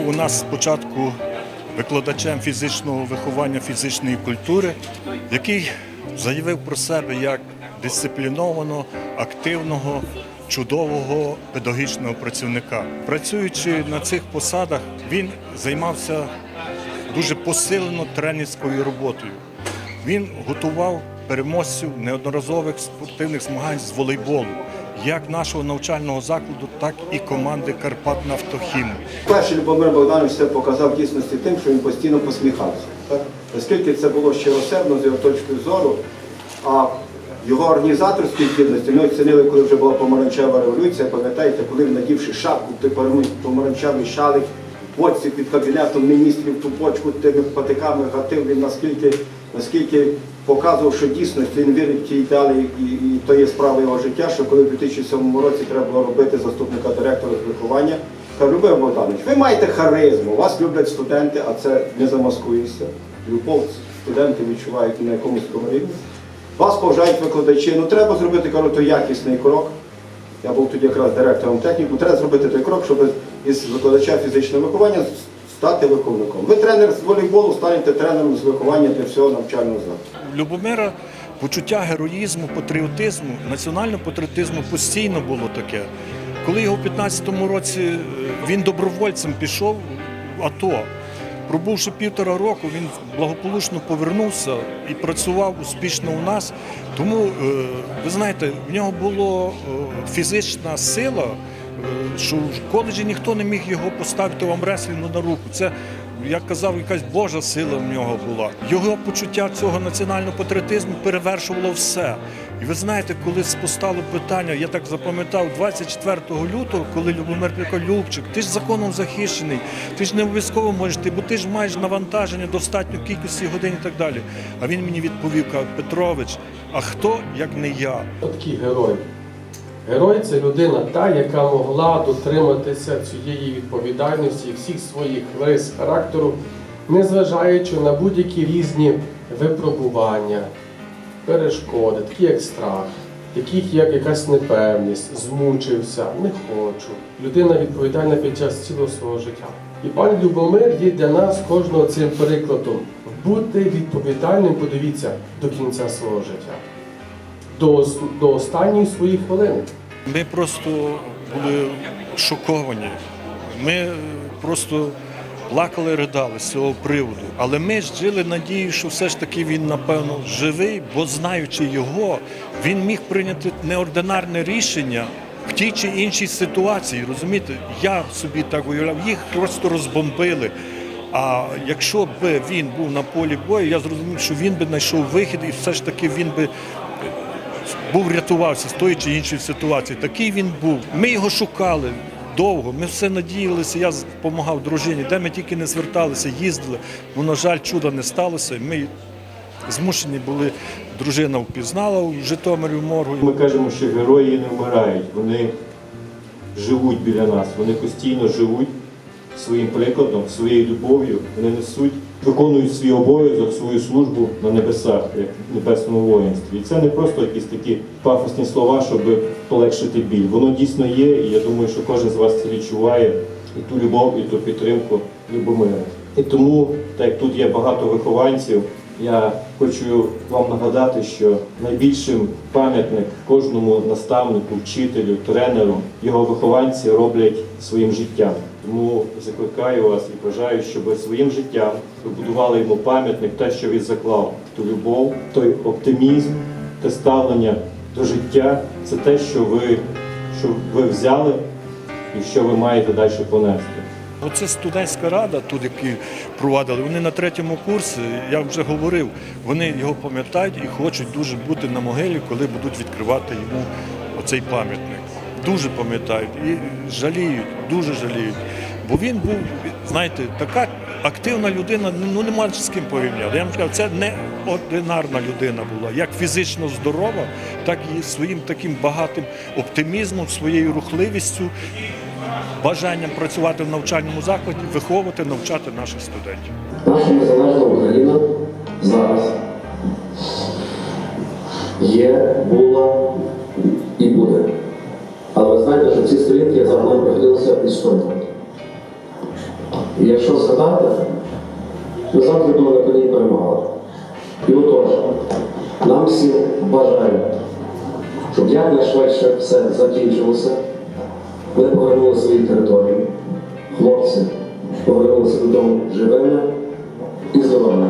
був у нас спочатку викладачем фізичного виховання фізичної культури, який заявив про себе як дисциплінованого, активного, чудового педагогічного працівника. Працюючи на цих посадах, він займався дуже посилено тренерською роботою. Він готував переможців неодноразових спортивних змагань з волейболу, як нашого навчального закладу, так і команди Карпат Нафтохім. Перший Любомир Богданович це показав дійсності тим, що він постійно посміхався. Так? Наскільки це було щиросердно з його точки зору, а його організаторські здібності ми оцінили, коли вже була помаранчева революція. Пам'ятаєте, коли він надівши шапку, той помаранчевий шалик, боці під кабінетом міністрів, ту бочку тими патиками гатив, він наскільки, наскільки показував, що дійсно він вірить в ті ідеали, і, і то є справа його життя, що коли в 2007 році треба було робити заступника директора з виховання, Каже, Любив Богданович, ви маєте харизму, вас люблять студенти, а це не замаскуєшся. Любов студенти відчувають на якомусь такому. Вас поважають викладачі. Ну треба зробити той якісний крок. Я був тоді якраз директором техніку. Треба зробити той крок, щоб із викладача фізичного виховання стати виховником. Ви тренер з волейболу, станете тренером з виховання для всього навчального закладу. Любомира почуття героїзму, патріотизму, національного патріотизму постійно було таке. Коли його в 15-му році е, він добровольцем пішов в АТО, пробувши півтора року, він благополучно повернувся і працював успішно у нас. Тому, е, ви знаєте, в нього була фізична сила, е, що в коледжі ніхто не міг його поставити в амреслінгу на руку. Це як казав, якась Божа сила в нього була. Його почуття цього національного патріотизму перевершувало все. І ви знаєте, коли постало питання, я так запам'ятав, 24 лютого, коли Любомир сказав, Любчик, ти ж законом захищений, ти ж не обов'язково можеш, ти, бо ти ж маєш навантаження достатньо кількості годин і так далі. А він мені відповів, каже, Петрович, а хто як не я? Такий герой. Герой це людина та, яка могла дотриматися цієї відповідальності всіх своїх рис характеру, незважаючи на будь-які різні випробування, перешкоди, такі як страх, таких як якась непевність, змучився, не хочу. Людина відповідальна під час цілого свого життя. І пан Любомир є для нас кожного цим прикладом бути відповідальним, подивіться, до кінця свого життя до, до останньої своєї хвилини. Ми просто були шоковані. Ми е, просто плакали, ридали з цього приводу. Але ми ж жили надією, що все ж таки він, напевно, живий, бо знаючи його, він міг прийняти неординарне рішення в тій чи іншій ситуації. Розумієте, я собі так уявляв, їх просто розбомбили. А якщо б він був на полі бою, я зрозумів, що він би знайшов вихід, і все ж таки він би був рятувався з тої чи іншої ситуації. Такий він був. Ми його шукали довго. Ми все надіялися. Я допомагав дружині, де ми тільки не зверталися, їздили. Ну, на жаль, чуда не сталося. Ми змушені були. Дружина впізнала в Житомирі в моргу. Ми кажемо, що герої не вмирають, вони живуть біля нас, вони постійно живуть своїм прикладом, своєю любов'ю, вони несуть, виконують свій обов'язок, свою службу на небесах, як в небесному воїнстві. І це не просто якісь такі пафосні слова, щоб полегшити біль. Воно дійсно є, і я думаю, що кожен з вас це відчуває і ту любов, і ту підтримку Любомира. І тому, так як тут є багато вихованців, я хочу вам нагадати, що найбільшим пам'ятник кожному наставнику, вчителю, тренеру, його вихованці роблять своїм життям. Тому закликаю вас і бажаю, щоб своїм життям ви будували йому пам'ятник, те, що він заклав, ту любов, той оптимізм, те ставлення до життя. Це те, що ви, що ви взяли і що ви маєте далі понести. Оце студентська рада, тут які провадили, вони на третьому курсі, я вже говорив, вони його пам'ятають і хочуть дуже бути на могилі, коли будуть відкривати йому оцей пам'ятник. Дуже пам'ятають і жаліють, дуже жаліють. Бо він був, знаєте, така активна людина, ну нема з ким порівняти. Я вам скажу, це не ordinарна людина була, як фізично здорова, так і своїм таким багатим оптимізмом, своєю рухливістю бажанням працювати в навчальному закладі, виховувати, навчати наших студентів. Наша незалежна Україна зараз є, була і буде. Але ви знаєте, що ці сторінки загалом проходилися історію. І якщо згадати, ми завжди на коні і перемагали. І отож, нам всім бажаю, щоб якнайшвидше все закінчилося. Ми повернули свої території. Хлопці повернулися додому живими і здоровими.